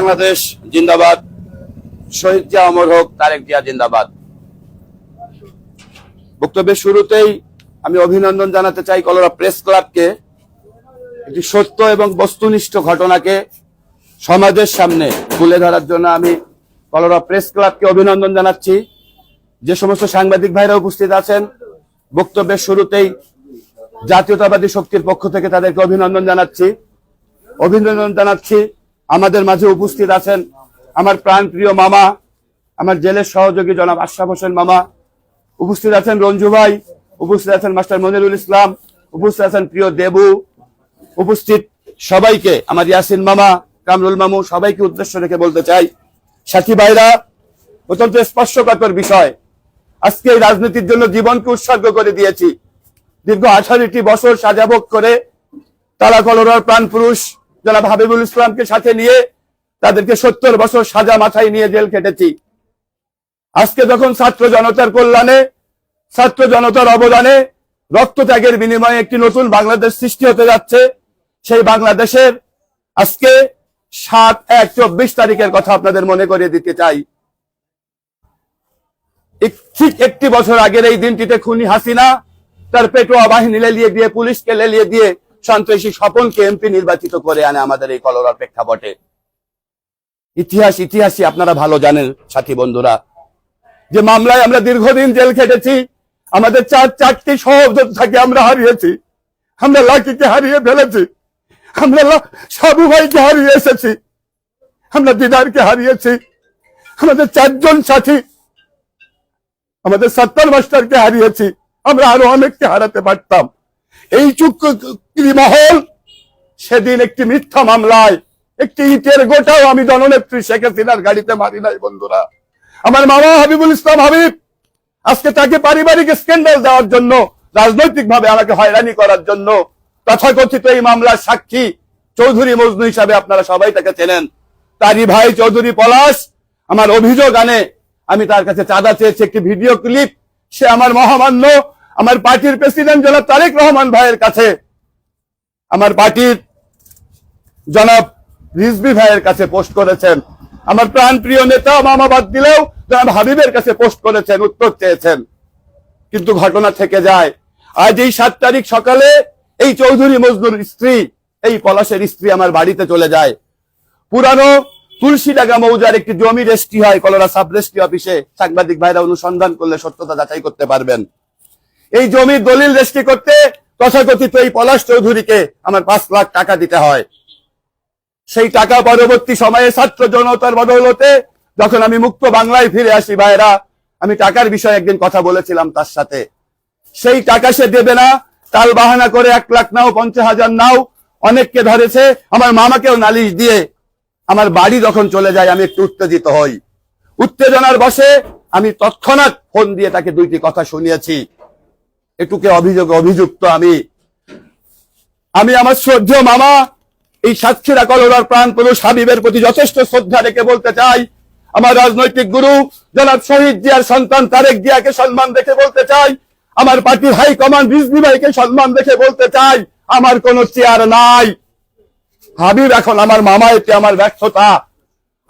বাংলাদেশ জিন্দাবাদ। শহীদ জিয়া অমর হোক, তারেক জিয়া জিন্দাবাদ। বক্তব্যের শুরুতেই আমি অভিনন্দন জানাতে চাই কলরা প্রেস ক্লাবকে। একটি সত্য এবং বস্তুনিষ্ঠ ঘটনাকে সমাজের সামনে তুলে ধরার জন্য আমি কলরা প্রেস ক্লাবকে অভিনন্দন জানাচ্ছি। যে সমস্ত সাংবাদিক ভাইরা উপস্থিত আছেন, বক্তব্যের শুরুতেই জাতীয়তাবাদী শক্তির পক্ষ থেকে তাদেরকে অভিনন্দন জানাচ্ছি। অভিনন্দন জানাচ্ছি আমাদের মাঝে উপস্থিত আছেন আমার প্রাণপ্রিয় মামা, আমার জেলের সহযোগী জনাব আশরাফ হোসেন মামা। উপস্থিত আছেন রঞ্জু ভাই, উপস্থিত আছেন মাস্টার মনিরুল ইসলাম, উপস্থিত আছেন প্রিয় দেবু। উপস্থিত সবাইকে, আমার ইয়াসিন মামা, কামরুল মামু, সবাইকে উদ্দেশ্য রেখে বলতে চাই, সাথী ভাইরা, অত্যন্ত স্পর্শকাতর বিষয়। আজকে এই রাজনীতির জন্য জীবনকে উৎসর্গ করে দিয়েছি। দীর্ঘ আঠারোটি বছর সাজাভোগ করে তারা কলরার প্রাণ পুরুষ জনাব হাবিবুল ইসলামকে সাথে নিয়ে তাদেরকে সত্তর বছর সাজা মাথায় নিয়ে জেল কেটেছি আজকে যখন ছাত্র জনতার কল্যাণে, ছাত্র জনতার অবদানে রক্ত ত্যাগের বিনিময়ে একটি নতুন বাংলাদেশ সৃষ্টি হতে যাচ্ছে, সেই বাংলাদেশের আজকে সাত এক চব্বিশ তারিখের কথা আপনাদের মনে করিয়ে দিতে চাই। ঠিক একটি বছর আগের এই দিনটিতে খুনি হাসিনা তার পেটোয়া বাহিনী লেলিয়ে দিয়ে, পুলিশকে লেলিয়ে দিয়ে সন্ত্রাসী স্বপনকে এমপি নির্বাচিত করে আনে আমাদের এই কলরার প্রেক্ষাপটে। ইতিহাস, ইতিহাসই আপনারা ভালো জানেন, সাথী বন্ধুরা। যে মামলায় আমরা দীর্ঘদিন জেল খেটেছি, আমাদের চার, চারটি সহযোদ্ধাকে আমরা হারিয়েছি। আমরা লাকিকে হারিয়ে ফেলেছি। আমরা সাবু ভাইকে হারিয়ে এসেছি। আমরা দিদারকে হারিয়েছি। আমাদের চারজন সাথী, আমাদের সত্তর মাস্টারকে হারিয়েছি। আমরা আরও অনেককে হারাতে পারতাম। এই চুক্তি মহল সেদিন একটি মিথ্যা মামলায়, একটি ইটের গোটাও আমি জননেত্রী শেখ হাসিনার গাড়িতে মারি নাই, বন্ধুরা। আমার মামা হাবিবুল ইসলাম হাবিব, আজকে তাকে পারিবারিক স্ক্যান্ডাল দেওয়ার জন্য রাজনৈতিক ভাবে আমাকে হয়রানি করার জন্য তথাকথিত এই মামলার সাক্ষী চৌধুরী মজনু হিসাবে আপনারা সবাই তাকে চেনেন। তারই ভাই চৌধুরী পলাশ, আমার অভিযোগ আনে, আমি তার কাছে চাঁদা চেয়েছি, একটি ভিডিও ক্লিপ, সে আমার মহামান্য আমার পার্টির প্রেসিডেন্ট জনাব তারেক রহমান ভাইয়ের কাছে, আমার পার্টির জনাব রিজবি ভাইয়ের কাছে পোস্ট করেছেন। আমার প্রাণ প্রিয় নেতা মামা বাদ দিলেও জনাব হাবিবের কাছে পোস্ট করেছেন, উত্তর চেয়েছেন। কিন্তু ঘটনা থেকে যায়, আজ এই সাত তারিখ সকালে এই চৌধুরী মজনুর স্ত্রী, এই পলাশের স্ত্রী আমার বাড়িতে চলে যায়। পুরানো তুলসীডাঙ্গা মৌজার একটি জমি রেস্ট্রি হয়, কলরা সাব রেস্ট্রি অফিসে। সাংবাদিক ভাইরা অনুসন্ধান করলে সত্যতা যাচাই করতে পারবেন। এই জমির দলিল রেস্ট্রি করতে তথাকথিত এই পলাশ চৌধুরীকে আমার পাঁচ লাখ টাকা দিতে হয়। সেই টাকা পরবর্তী সময়ে ছাত্র জনতার বদৌলতে যখন আমি মুক্ত বাংলায় ফিরে আসি ভাইরা আমি টাকার বিষয়ে একদিন কথা বলেছিলাম তার সাথে। সেই টাকা সে দেবে না, তাল বাহানা করে এক লাখ নাও, পঞ্চাশ হাজার নাও, অনেককে ধরেছে, আমার মামাকেও নালিশ দিয়ে আমার বাড়ি যখন চলে যায়, আমি একটু উত্তেজিত হই। উত্তেজনার বসে আমি তৎক্ষণাৎ ফোন দিয়ে তাকে দুইটি কথা শুনিয়েছি। এটুকে অভিযোগ, অভিযুক্ত আমি। আমি আমার শ্রদ্ধেয় মামা, এই সাক্ষীরা কলরার প্রাণ পুরুষ হাবিবের প্রতি যথেষ্ট শ্রদ্ধা রেখে বলতে চাই। আমার রাজনৈতিক গুরু, জনাব শহীদ জিয়ার সন্তান তারেক জিয়াকে সম্মান দেখে বলতে চাই। আমার পার্টির হাই কমান্ড রিজভি ভাইকে সম্মান দেখে বলতে চাই। আমার কোনো চেয়ার নাই। হাবিব, এখন আমার মামা, এতে আমার ব্যর্থতা।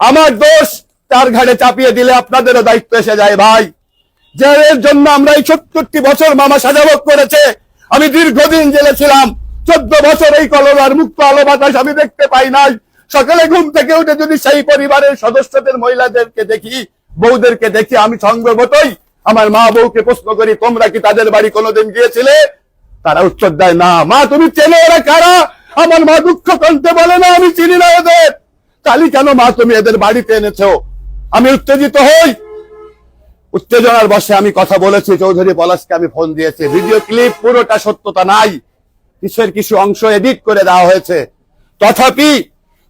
আমার দোষ তার ঘাড়ে চাপিয়ে দিলে আপনাদেরও দায়িত্ব এসে যায় ভাই। জেলের জন্য আমরা এই সত্তরটি বছর মামা সাজাভোগ করেছে, আমি দীর্ঘদিন জেলে ছিলাম। চোদ্দ বছর এই কলরার মুক্ত আলো বাতাস আমি দেখতে পাই নাই। সকালে ঘুম থেকে উঠে যদি সেই পরিবারের সদস্যদের মহিলাদেরকে দেখি, বউদেরকে দেখি, আমি সঙ্গবতই আমার মা বউকে প্রশ্ন করি, তোমরা কি তাদের বাড়ি কোনোদিন গিয়েছিলে? তারা উত্তর দেয়, না, মা, তুমি চেনো এরা কারা? আমার মা দুঃখ কণ্ঠে বলে না, আমি চিনি না এদের। তালি কেন মা, তুমি এদের বাড়িতে এনেছো? আমি উত্তেজিত হই। উত্তেজনার বসে আমি কথা বলেছি চৌধুরী পলাশকে আমি ফোন দিয়েছি। ভিডিও ক্লিপ পুরোটা সত্যতা নাই। কিসের কিছু অংশ এডিট করে দেওয়া হয়েছে। তথাপি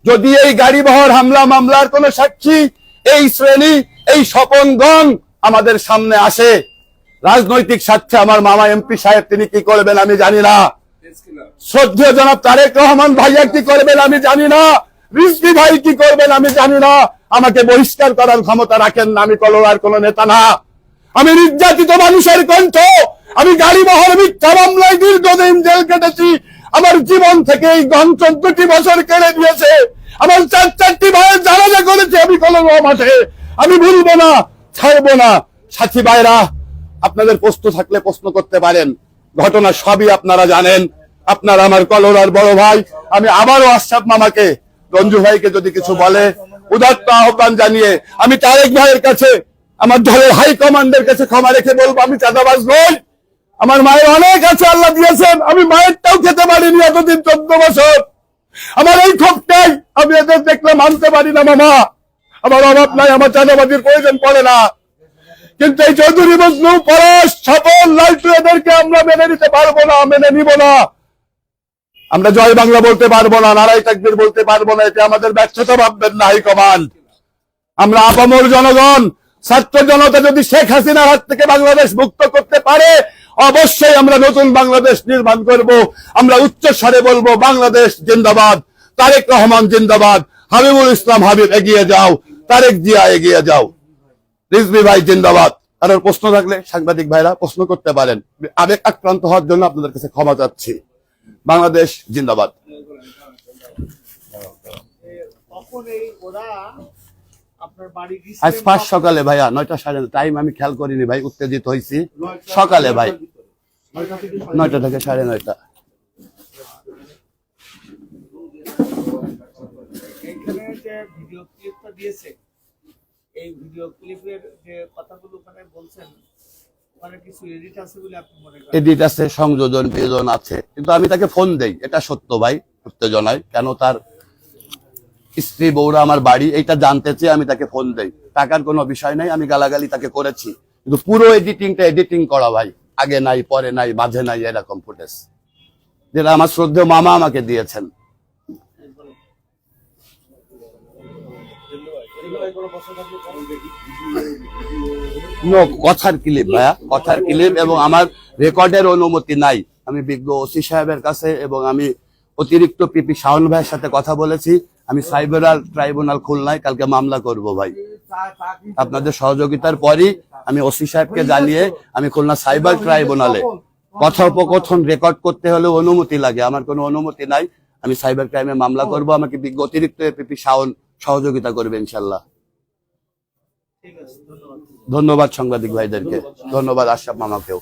যদি এই গাড়ি বহর হামলা মামলার কোন সাক্ষী এই শ্রেণি এই স্বপনগণ আমাদের সামনে আসে। রাজনৈতিক স্বার্থে আমার মামা এমপি সাহেব তিনি কি করবেন আমি জানি না। শ্রদ্ধেয় জনাব তারেক রহমান ভাইয়া কি করবেন আমি জানি না। রিজভি ভাই কি করবেন আমি জানি না। আমাকে বহিষ্কার করার ক্ষমতা রাখেন না, আমি কলোয়ার কোন নেতা না। আমি নির্যাতিত মানুষের কণ্ঠ, আমি গাড়ি বহর মিথ্যা মামলায় দীর্ঘদিন জেল কেটেছি। আমার জীবন থেকে এই গণ চোদ্দটি বছর কেড়ে দিয়েছে আমার চার চারটি ভাইয়ের জানাজা করেছে আমি কলরব মাঠে। আমি ভুলবো না, ছাড়বো না। সাথী ভাইরা, আপনাদের প্রশ্ন থাকলে প্রশ্ন করতে পারেন। ঘটনা সবই আপনারা জানেন। আপনারা আমার কলোরার বড় ভাই। আমি আবারও আশরাফ মামাকে রঞ্জু ভাইকে যদি কিছু বলে, উদাত্ত আহ্বান জানিয়ে, আমি তারেক ভাইয়ের কাছে, আমার দলের হাই কমান্ডের কাছে ক্ষমা রেখে বলব, আমি চাঁদাবাজ নই। আমার মায়ের অনেক আছে, আল্লাহ দিয়েছেন। আমি মায়েরটাও খেতে পারিনি এতদিন চোদ্দ বছর। আমার এই ক্ষোভটাই আমি এদের দেখলে মানতে পারি না, মামা। আমার অভাব নাই, আমার চাঁদাবাজির প্রয়োজন পড়ে না। কিন্তু এই চৌধুরী মজনু পরশ সফল লালটু, এদেরকে আমরা মেনে নিতে পারব না, মেনে নিব না। আমরা জয় বাংলা বলতে পারব না নারাই তাকবীর বলতে পারব না, এতে আমাদের ব্যর্থতা ভাববেন না, হাইকমান্ড। আমরা আপামর জনগণ, ছাত্র জনতা যদি শেখ হাসিনার হাত থেকে বাংলাদেশ মুক্ত করতে পারে, অবশ্যই আমরা নতুন বাংলাদেশ নির্মাণ করব। আমরা উচ্চ স্বরে বলব, বাংলাদেশ জিন্দাবাদ, তারেক রহমান জিন্দাবাদ, হাবিবুল ইসলাম হাবিব এগিয়ে যাও, তারেক জিয়া এগিয়ে যাও। রিজবি ভাই জিন্দাবাদ। আর প্রশ্ন থাকলে সাংবাদিক ভাইরা প্রশ্ন করতে পারেন। আবেগ আক্রান্ত হওয়ার জন্য আপনাদের কাছে ক্ষমা চাচ্ছি। বাংলাদেশ জিন্দাবাদ। আজ ফার্স্ট সকালে ভাইয়া নয়টা সাড়ে টাইম আমি খেয়াল করিনি ভাই উত্তেজিত হয়েছি সকালে ভাই নয়টা থেকে সাড়ে নয়টা। ভিডিও ক্লিপটা দিয়েছে এই ভিডিও ক্লিপের যে কথাগুলো ওখানে বলছেন এডিট আছে সংযোজন বিয়োজন আছে। কিন্তু আমি তাকে ফোন দেই, এটা সত্য ভাই উত্তেজনায় কেন তার স্ত্রী বউরা আমার বাড়ি, এইটা জানতে চেয়ে আমি তাকে ফোন দেই। টাকার কোনো বিষয় নাই, আমি গালাগালি তাকে করেছি। কিন্তু পুরো এডিটিংটা এডিটিং করা ভাই, আগে নাই, পরে নাই, মাঝে নাই, এরকম ফুটেজ যেটা আমার শ্রদ্ধেয় মামা আমাকে দিয়েছেন। কথার ক্লিপ, ভাইয়া, কথার ক্লিপ এবং আমার রেকর্ডের অনুমতি নাই। আমি বিজ্ঞ ওসি সাহেবের কাছে এবং আমি অতিরিক্ত পিপি শাওন ভাইয়ের সাথে কথা বলেছি। আমি ট্রাইব্যুনাল খুলনায় কালকে মামলা করব, ভাই। আপনাদের সহযোগিতার পরই আমি ওসি সাহেবকে জানিয়ে আমি খুলনা সাইবার ট্রাইব্যুনালে কথোপকথন রেকর্ড করতে হলে অনুমতি লাগে। আমার কোনো অনুমতি নাই। আমি সাইবার ক্রাইমে মামলা করব। আমাকে বিজ্ঞ অতিরিক্ত পিপি শাওন সহযোগিতা করবে ইনশাল্লাহ ধন্যবাদ সাংবাদিক ভাইদেরকে। ধন্যবাদ আশরাফ মামাকেও।